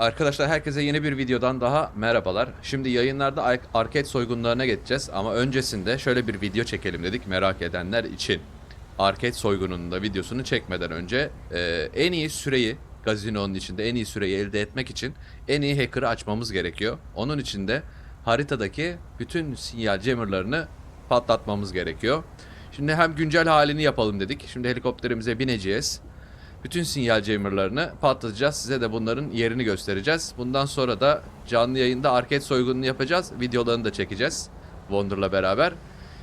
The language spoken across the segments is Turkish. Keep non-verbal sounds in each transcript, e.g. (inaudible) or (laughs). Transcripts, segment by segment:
Arkadaşlar herkese yeni bir videodan daha merhabalar. Şimdi yayınlarda ar- arcade soygunlarına geçeceğiz ama öncesinde şöyle bir video çekelim dedik merak edenler için. Arcade soygununun da videosunu çekmeden önce e, en iyi süreyi gazinonun içinde en iyi süreyi elde etmek için en iyi hacker'ı açmamız gerekiyor. Onun için de haritadaki bütün sinyal jammerlarını patlatmamız gerekiyor. Şimdi hem güncel halini yapalım dedik. Şimdi helikopterimize bineceğiz. Bütün sinyal jammerlarını patlatacağız. Size de bunların yerini göstereceğiz. Bundan sonra da canlı yayında arcade soygununu yapacağız. Videolarını da çekeceğiz. Wonder'la beraber.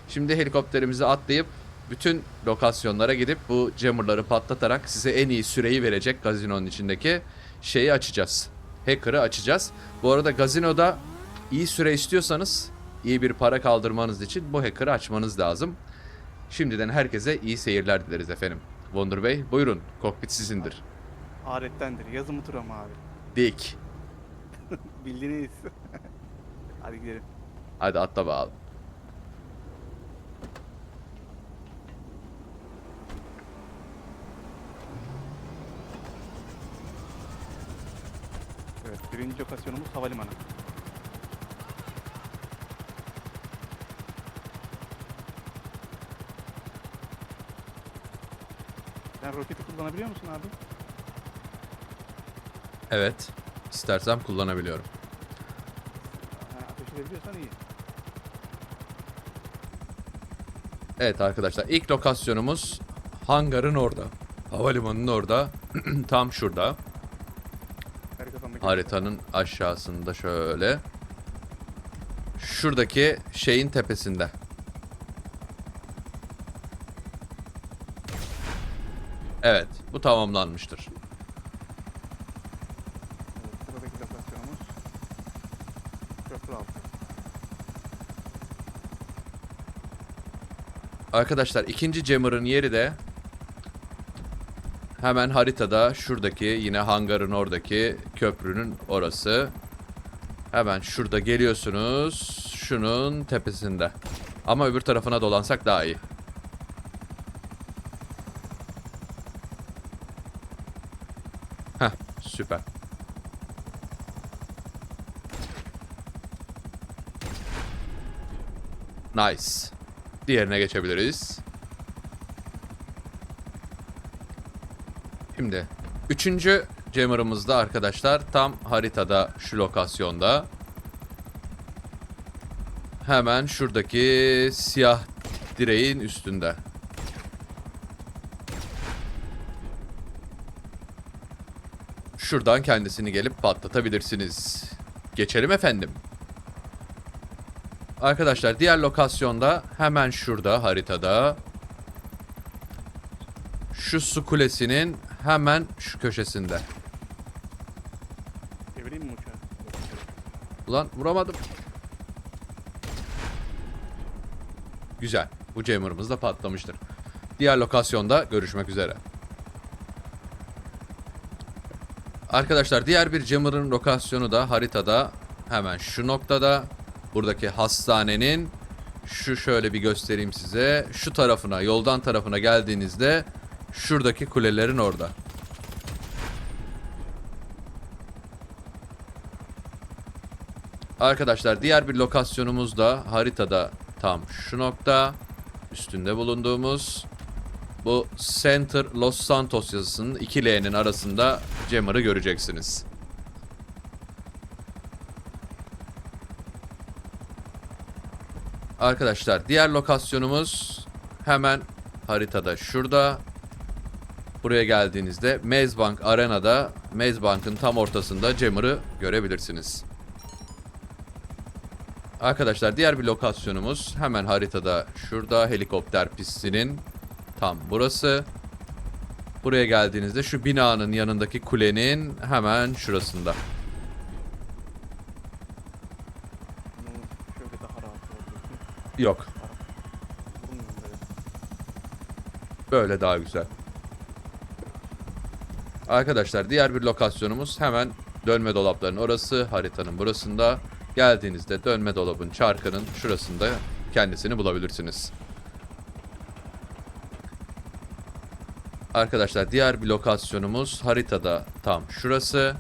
Şimdi helikopterimize atlayıp bütün lokasyonlara gidip bu jammerları patlatarak size en iyi süreyi verecek gazinonun içindeki şeyi açacağız. Hacker'ı açacağız. Bu arada gazinoda iyi süre istiyorsanız iyi bir para kaldırmanız için bu hacker'ı açmanız lazım. Şimdiden herkese iyi seyirler dileriz efendim. Wonder Bey buyurun kokpit sizindir. Alettendir. Yazımı turam abi. Dik. (laughs) Bildiğiniz. (laughs) Hadi gidelim. Hadi atla bakalım. Evet, birinci lokasyonumuz havalimanı. Sen roketi kullanabiliyor musun abi? Evet. İstersem kullanabiliyorum. Ha, ateş edebiliyorsan iyi. Evet arkadaşlar ilk lokasyonumuz hangarın orada. Havalimanının orada. (clears throat) Tam şurada. Haritanın aşağısında şöyle. Şuradaki şeyin tepesinde. Evet, bu tamamlanmıştır. Evet, sıradaki lokasyonumuz. Köprü altı. Arkadaşlar ikinci jammer'ın yeri de hemen haritada şuradaki yine hangarın oradaki köprünün orası. Hemen şurada geliyorsunuz. Şunun tepesinde. Ama öbür tarafına dolansak daha iyi. Heh süper. Nice. Diğerine geçebiliriz. Şimdi üçüncü jammer'ımızda arkadaşlar tam haritada şu lokasyonda. Hemen şuradaki siyah direğin üstünde. Şuradan kendisini gelip patlatabilirsiniz. Geçelim efendim. Arkadaşlar diğer lokasyonda hemen şurada haritada. Şu su kulesinin hemen şu köşesinde. Çevireyim mi uçağı? Ulan vuramadım. Güzel. Bu jammer'ımız da patlamıştır. Diğer lokasyonda görüşmek üzere. Arkadaşlar diğer bir jammer'ın lokasyonu da haritada hemen şu noktada. Buradaki hastanenin şu şöyle bir göstereyim size. Şu tarafına, yoldan tarafına geldiğinizde şuradaki kulelerin orada. Arkadaşlar diğer bir lokasyonumuz da haritada tam şu nokta. Üstünde bulunduğumuz bu Center Los Santos yazısının 2L'nin arasında jammer'ı göreceksiniz. Arkadaşlar diğer lokasyonumuz hemen haritada şurada. Buraya geldiğinizde Mezbank Arena'da Mezbank'ın tam ortasında jammer'ı görebilirsiniz. Arkadaşlar diğer bir lokasyonumuz hemen haritada şurada helikopter pistinin tam burası. Buraya geldiğinizde şu binanın yanındaki kulenin hemen şurasında. Şöyle daha rahat. Yok. Böyle. Böyle daha güzel. Arkadaşlar diğer bir lokasyonumuz hemen dönme dolapların orası. Haritanın burasında. Geldiğinizde dönme dolabın çarkının şurasında kendisini bulabilirsiniz. Arkadaşlar diğer bir lokasyonumuz haritada tam şurası.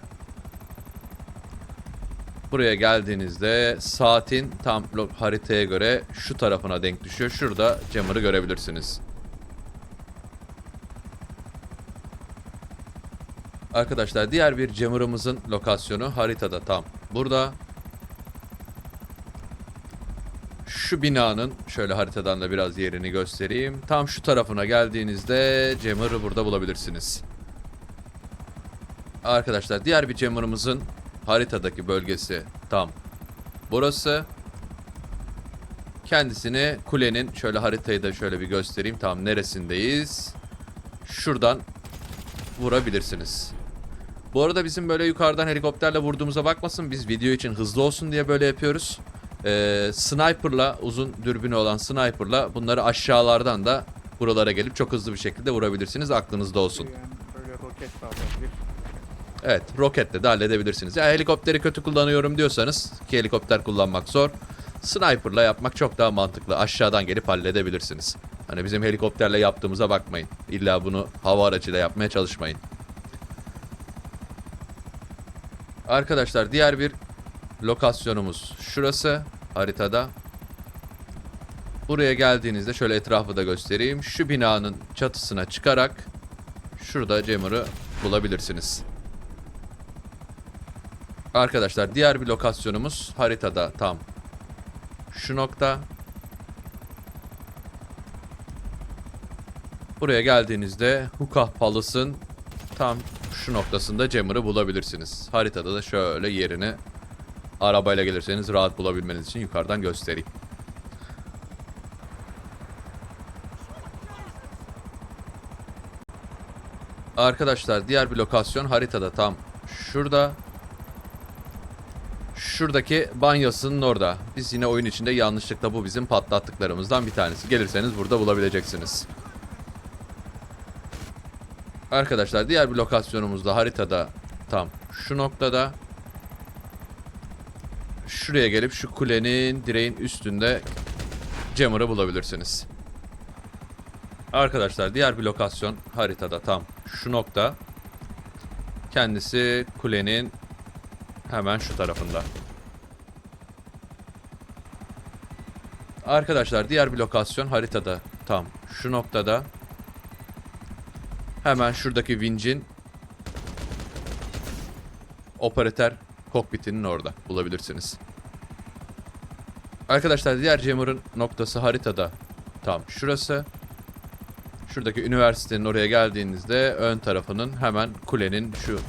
Buraya geldiğinizde saatin tam haritaya göre şu tarafına denk düşüyor. Şurada jammer'ı görebilirsiniz. Arkadaşlar diğer bir jammer'ımızın lokasyonu haritada tam. Burada şu binanın şöyle haritadan da biraz yerini göstereyim. Tam şu tarafına geldiğinizde jammer'ı burada bulabilirsiniz. Arkadaşlar diğer bir jammer'ımızın haritadaki bölgesi tam burası. Kendisini kulenin şöyle haritayı da şöyle bir göstereyim. Tam neresindeyiz? Şuradan vurabilirsiniz. Bu arada bizim böyle yukarıdan helikopterle vurduğumuza bakmasın. Biz video için hızlı olsun diye böyle yapıyoruz. Ee, sniper'la uzun dürbünü olan sniper'la bunları aşağılardan da buralara gelip çok hızlı bir şekilde vurabilirsiniz. Aklınızda olsun. Böyle roket. Evet, roketle de halledebilirsiniz. Ya helikopteri kötü kullanıyorum diyorsanız ki helikopter kullanmak zor. Sniper'la yapmak çok daha mantıklı. Aşağıdan gelip halledebilirsiniz. Hani bizim helikopterle yaptığımıza bakmayın. İlla bunu hava aracıyla yapmaya çalışmayın. Arkadaşlar diğer bir lokasyonumuz şurası haritada. Buraya geldiğinizde şöyle etrafı da göstereyim. Şu binanın çatısına çıkarak şurada jammer'ı bulabilirsiniz. Arkadaşlar diğer bir lokasyonumuz haritada tam şu nokta. Buraya geldiğinizde Hookah Palace'ın tam şu noktasında jammer'ı bulabilirsiniz. Haritada da şöyle yerini arabayla gelirseniz rahat bulabilmeniz için yukarıdan göstereyim. Arkadaşlar diğer bir lokasyon haritada tam şurada. Şuradaki banyosının orada. Biz yine oyun içinde yanlışlıkla bu bizim patlattıklarımızdan bir tanesi. Gelirseniz burada bulabileceksiniz. Arkadaşlar diğer bir lokasyonumuz da haritada tam şu noktada. Şuraya gelip şu kulenin direğin üstünde jammer'ı bulabilirsiniz. Arkadaşlar diğer bir lokasyon haritada tam şu nokta. Kendisi kulenin hemen şu tarafında. Arkadaşlar diğer bir lokasyon haritada tam şu noktada. Hemen şuradaki vincin operatör kokpitinin orada bulabilirsiniz. Arkadaşlar diğer jammer'ın noktası haritada tam şurası. Şuradaki üniversitenin oraya geldiğinizde ön tarafının hemen kulenin şu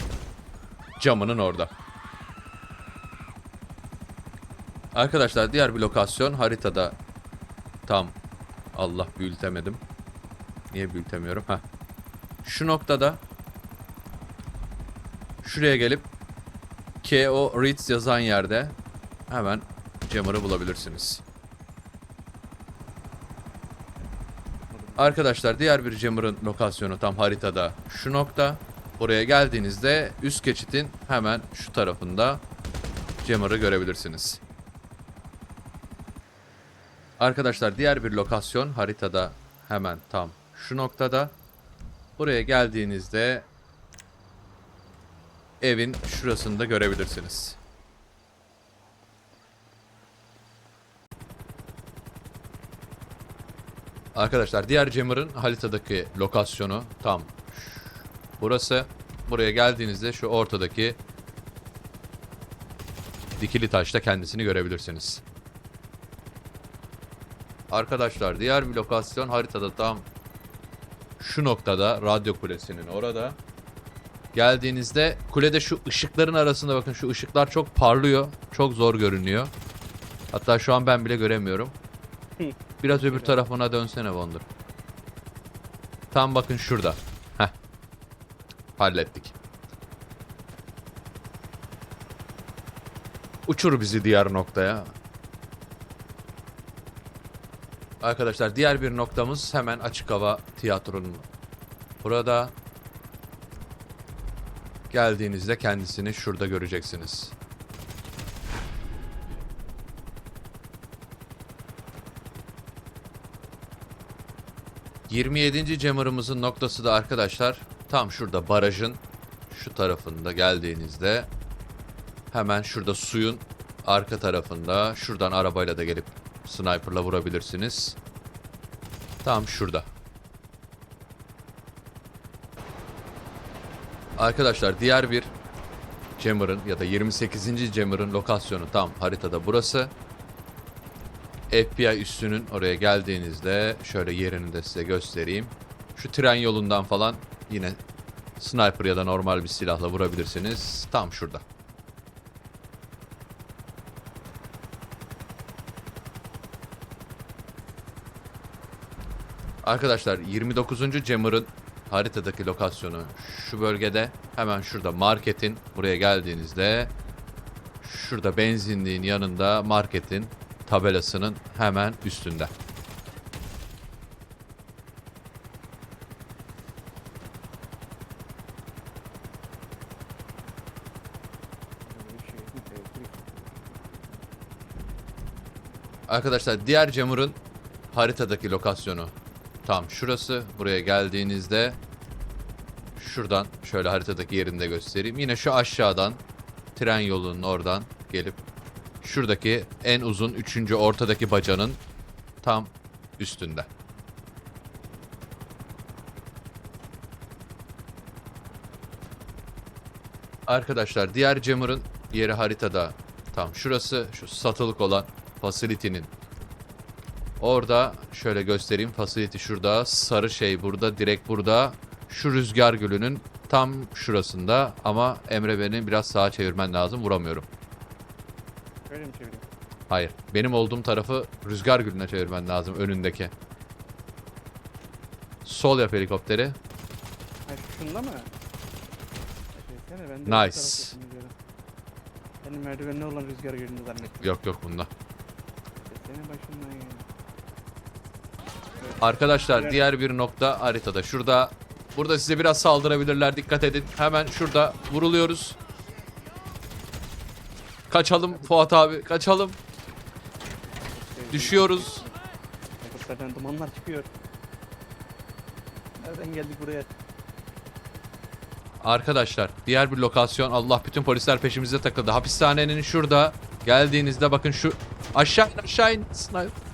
camının orada. Arkadaşlar diğer bir lokasyon haritada tam Allah büyütemedim. Niye büyütemiyorum? Heh. Şu noktada şuraya gelip KO Reads yazan yerde hemen jammer'ı bulabilirsiniz. Arkadaşlar diğer bir jammer'ın lokasyonu tam haritada şu nokta. Buraya geldiğinizde üst geçitin hemen şu tarafında jammer'ı görebilirsiniz. Arkadaşlar diğer bir lokasyon haritada hemen tam şu noktada. Buraya geldiğinizde evin şurasında görebilirsiniz. Arkadaşlar diğer jammer'ın haritadaki lokasyonu tam burası. Buraya geldiğinizde şu ortadaki dikili taşta kendisini görebilirsiniz. Arkadaşlar diğer bir lokasyon haritada tam şu noktada radyo kulesinin orada. Geldiğinizde kulede şu ışıkların arasında bakın şu ışıklar çok parlıyor. Çok zor görünüyor. Hatta şu an ben bile göremiyorum. (laughs) Biraz öbür tarafına dönsene Wonder. Tam bakın şurada. Heh. Hallettik. Uçur bizi diğer noktaya. Arkadaşlar diğer bir noktamız hemen açık hava tiyatronun. Burada geldiğinizde kendisini şurada göreceksiniz. ...27. jammer'ımızın noktası da arkadaşlar... ...tam şurada barajın... ...şu tarafında geldiğinizde... ...hemen şurada suyun arka tarafında şuradan arabayla da gelip sniperla vurabilirsiniz. Tam şurada. Arkadaşlar diğer bir Jammer'ın ya da 28. Jammer'ın lokasyonu tam haritada burası. FBI üssünün oraya geldiğinizde şöyle yerini de size göstereyim. Şu tren yolundan falan yine sniper ya da normal bir silahla vurabilirsiniz. Tam şurada. Arkadaşlar 29. Jammer'ın haritadaki lokasyonu şu bölgede. Hemen şurada marketin buraya geldiğinizde şurada benzinliğin yanında marketin tabelasının hemen üstünde. Arkadaşlar diğer Jammer'ın haritadaki lokasyonu tam şurası. Buraya geldiğinizde şuradan şöyle haritadaki yerini de göstereyim. Yine şu aşağıdan tren yolunun oradan gelip şuradaki en uzun üçüncü ortadaki bacanın tam üstünde. Arkadaşlar diğer Jammer'ın yeri haritada tam şurası. Şu satılık olan facility'nin Orada şöyle göstereyim. Facility şurada. Sarı şey burada. Direkt burada. Şu rüzgar gülünün tam şurasında. Ama Emre beni biraz sağa çevirmen lazım. Vuramıyorum. Öyle mi çevireyim? Hayır. Benim olduğum tarafı rüzgar gülüne çevirmen lazım. Önündeki. Sol yap helikopteri. Hayır şunda mı? Desene ben de Nice. Benim merdivenli olan rüzgar gölünü zannettim. Yok yok bunda. Senin başından ya. Arkadaşlar diğer bir nokta haritada. Şurada. Burada size biraz saldırabilirler. Dikkat edin. Hemen şurada vuruluyoruz. Kaçalım Fuat abi. Kaçalım. Düşüyoruz. Yakıtlardan dumanlar çıkıyor. Nereden geldik buraya? Arkadaşlar diğer bir lokasyon Allah bütün polisler peşimize takıldı. Hapishanenin şurada geldiğinizde bakın şu aşağı in aşağı in. Sniper.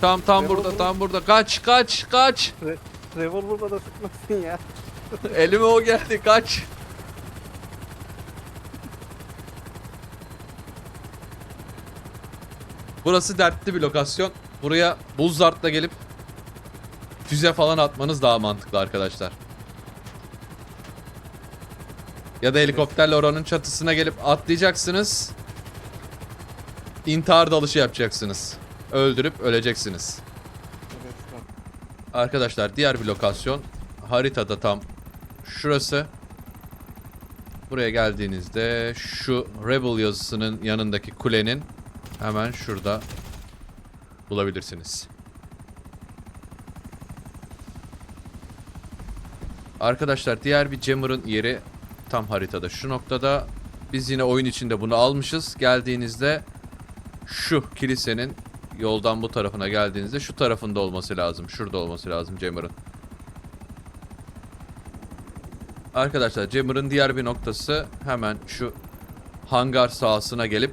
Tam tam burada tam burada. Kaç kaç kaç. Re Revolver'la da sıkmasın ya. (laughs) Elime o geldi kaç. Burası dertli bir lokasyon. Buraya Buzzard'la gelip füze falan atmanız daha mantıklı arkadaşlar. Ya da helikopterle oranın çatısına gelip atlayacaksınız. İntihar dalışı yapacaksınız. Öldürüp öleceksiniz. Evet bak. Arkadaşlar diğer bir lokasyon haritada tam şurası. Buraya geldiğinizde şu Rebel yazısının yanındaki kulenin hemen şurada bulabilirsiniz. Arkadaşlar diğer bir Jammer'ın yeri tam haritada şu noktada. Biz yine oyun içinde bunu almışız. Geldiğinizde şu kilisenin yoldan bu tarafına geldiğinizde şu tarafında olması lazım. Şurada olması lazım Jammer'ın. Arkadaşlar Jammer'ın diğer bir noktası hemen şu hangar sahasına gelip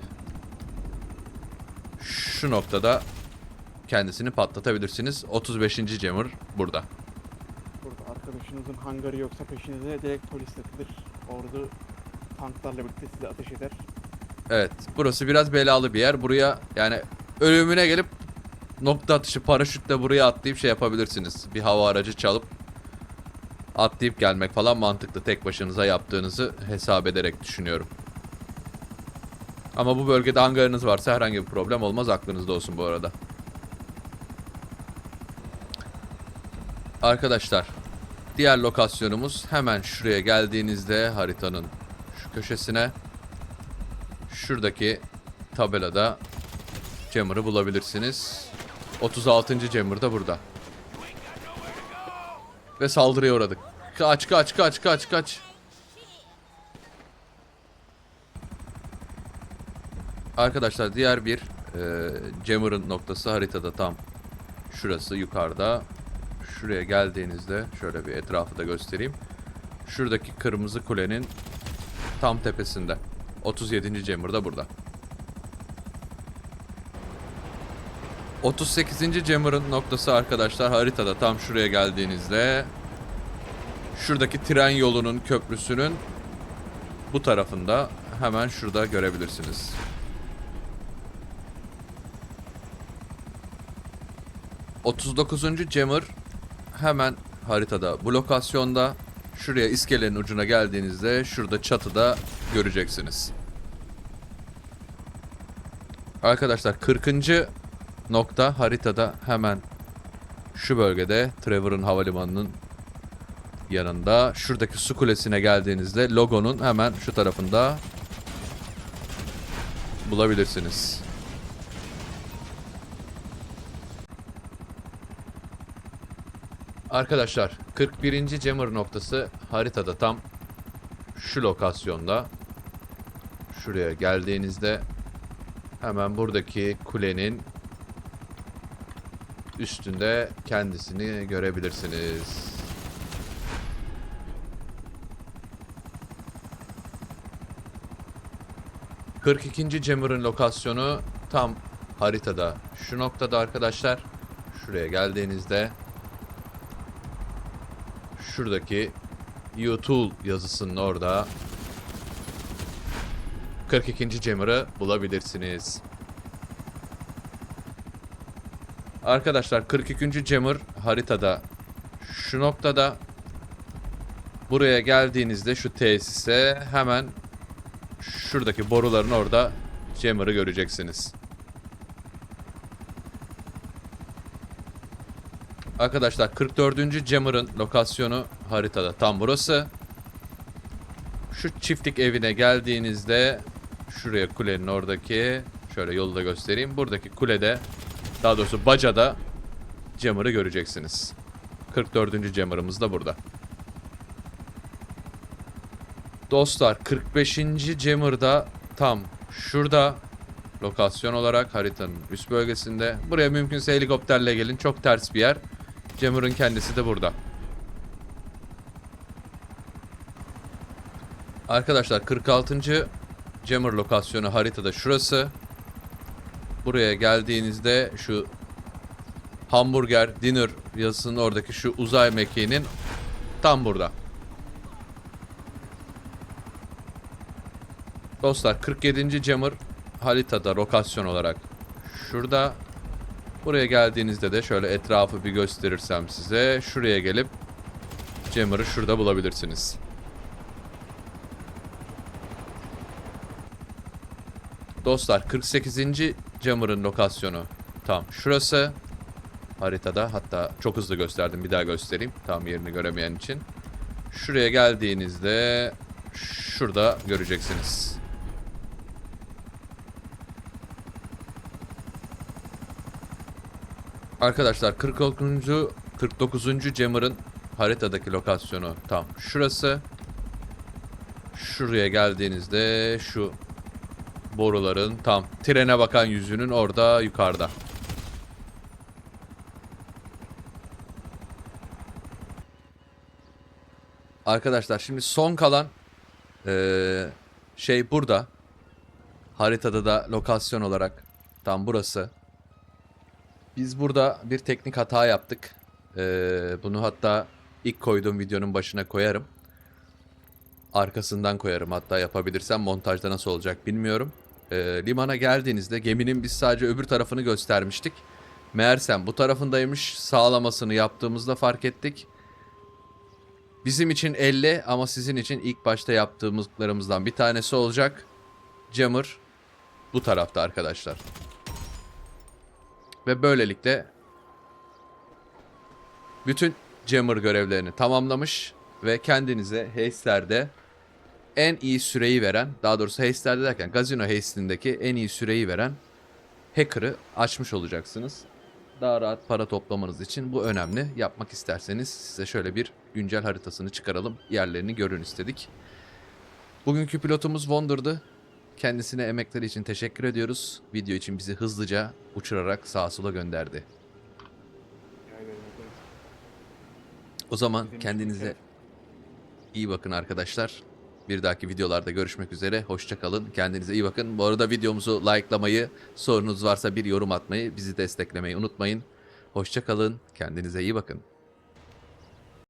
şu noktada kendisini patlatabilirsiniz. 35. Jammer burada. Burada arkadaşınızın hangarı yoksa peşinize direkt polis atılır. Ordu tanklarla birlikte size ateş eder. Evet, burası biraz belalı bir yer. Buraya yani ölümüne gelip nokta atışı paraşütle buraya atlayıp şey yapabilirsiniz. Bir hava aracı çalıp atlayıp gelmek falan mantıklı. Tek başınıza yaptığınızı hesap ederek düşünüyorum. Ama bu bölgede hangarınız varsa herhangi bir problem olmaz. Aklınızda olsun bu arada. Arkadaşlar, diğer lokasyonumuz hemen şuraya geldiğinizde haritanın şu köşesine Şuradaki tabelada Jammer'ı bulabilirsiniz. 36. Jammer da burada. Ve saldırıya uğradık. Kaç kaç kaç kaç kaç. Arkadaşlar diğer bir e, Jammer'ın noktası haritada tam şurası yukarıda. şuraya geldiğinizde şöyle bir etrafı da göstereyim. Şuradaki kırmızı kulenin tam tepesinde. 37. Jammer da burada. 38. Jammer'ın noktası arkadaşlar haritada tam şuraya geldiğinizde şuradaki tren yolunun köprüsünün bu tarafında hemen şurada görebilirsiniz. ...39. Jammer hemen haritada bu lokasyonda şuraya iskelenin ucuna geldiğinizde şurada çatıda göreceksiniz. Arkadaşlar 40. nokta haritada hemen şu bölgede Trevor'ın havalimanının yanında şuradaki su kulesine geldiğinizde logonun hemen şu tarafında bulabilirsiniz. Arkadaşlar 41. Jammer noktası haritada tam şu lokasyonda. Şuraya geldiğinizde hemen buradaki kulenin üstünde kendisini görebilirsiniz. ...42. Jammer'ın lokasyonu tam haritada. Şu noktada arkadaşlar. Şuraya geldiğinizde... ...şuradaki... U-Tool yazısının orada... ...42. Jammer'ı bulabilirsiniz. Arkadaşlar 42. Jammer haritada şu noktada buraya geldiğinizde şu tesise hemen şuradaki boruların orada Jammer'ı göreceksiniz. Arkadaşlar 44. Jammer'ın lokasyonu haritada tam burası. Şu çiftlik evine geldiğinizde şuraya kulenin oradaki şöyle yolu da göstereyim. Buradaki kulede daha doğrusu bacada Jammer'ı göreceksiniz. 44. Jammer'ımız da burada. Dostlar 45. Jammer'da tam şurada lokasyon olarak haritanın üst bölgesinde. Buraya mümkünse helikopterle gelin. Çok ters bir yer. Jammer'ın kendisi de burada. Arkadaşlar 46. Jammer lokasyonu haritada şurası. Buraya geldiğinizde şu hamburger dinner yazısının oradaki şu uzay mekiğinin tam burada. Dostlar 47. Jammer haritada lokasyon olarak şurada. Buraya geldiğinizde de şöyle etrafı bir gösterirsem size şuraya gelip Jammer'ı şurada bulabilirsiniz. Dostlar 48. Jammer'ın lokasyonu tam şurası. Haritada hatta çok hızlı gösterdim bir daha göstereyim. Tam yerini göremeyen için. Şuraya geldiğinizde şurada göreceksiniz. Arkadaşlar 49. 49. Jammer'ın haritadaki lokasyonu tam şurası. Şuraya geldiğinizde şu boruların tam trene bakan yüzünün orada yukarıda. Arkadaşlar şimdi son kalan eee, şey burada. Haritada da lokasyon olarak tam burası. Biz burada bir teknik hata yaptık. Eee, bunu hatta ilk koyduğum videonun başına koyarım. Arkasından koyarım hatta yapabilirsem montajda nasıl olacak bilmiyorum. Ee, limana geldiğinizde geminin biz sadece öbür tarafını göstermiştik. Meğersem bu tarafındaymış. Sağlamasını yaptığımızda fark ettik. Bizim için 50 ama sizin için ilk başta yaptığımızlarımızdan bir tanesi olacak. Jammer bu tarafta arkadaşlar. Ve böylelikle bütün Jammer görevlerini tamamlamış ve kendinize Haste'lerde en iyi süreyi veren, daha doğrusu Haste'lerde derken Gazino Haste'indeki en iyi süreyi veren hacker'ı açmış olacaksınız. Daha rahat para toplamanız için bu önemli. Yapmak isterseniz size şöyle bir güncel haritasını çıkaralım. Yerlerini görün istedik. Bugünkü pilotumuz Wonder'dı. Kendisine emekleri için teşekkür ediyoruz. Video için bizi hızlıca uçurarak sağa sola gönderdi. O zaman kendinize iyi bakın arkadaşlar. Bir dahaki videolarda görüşmek üzere. Hoşça kalın. Kendinize iyi bakın. Bu arada videomuzu likelamayı, sorunuz varsa bir yorum atmayı, bizi desteklemeyi unutmayın. Hoşça kalın. Kendinize iyi bakın.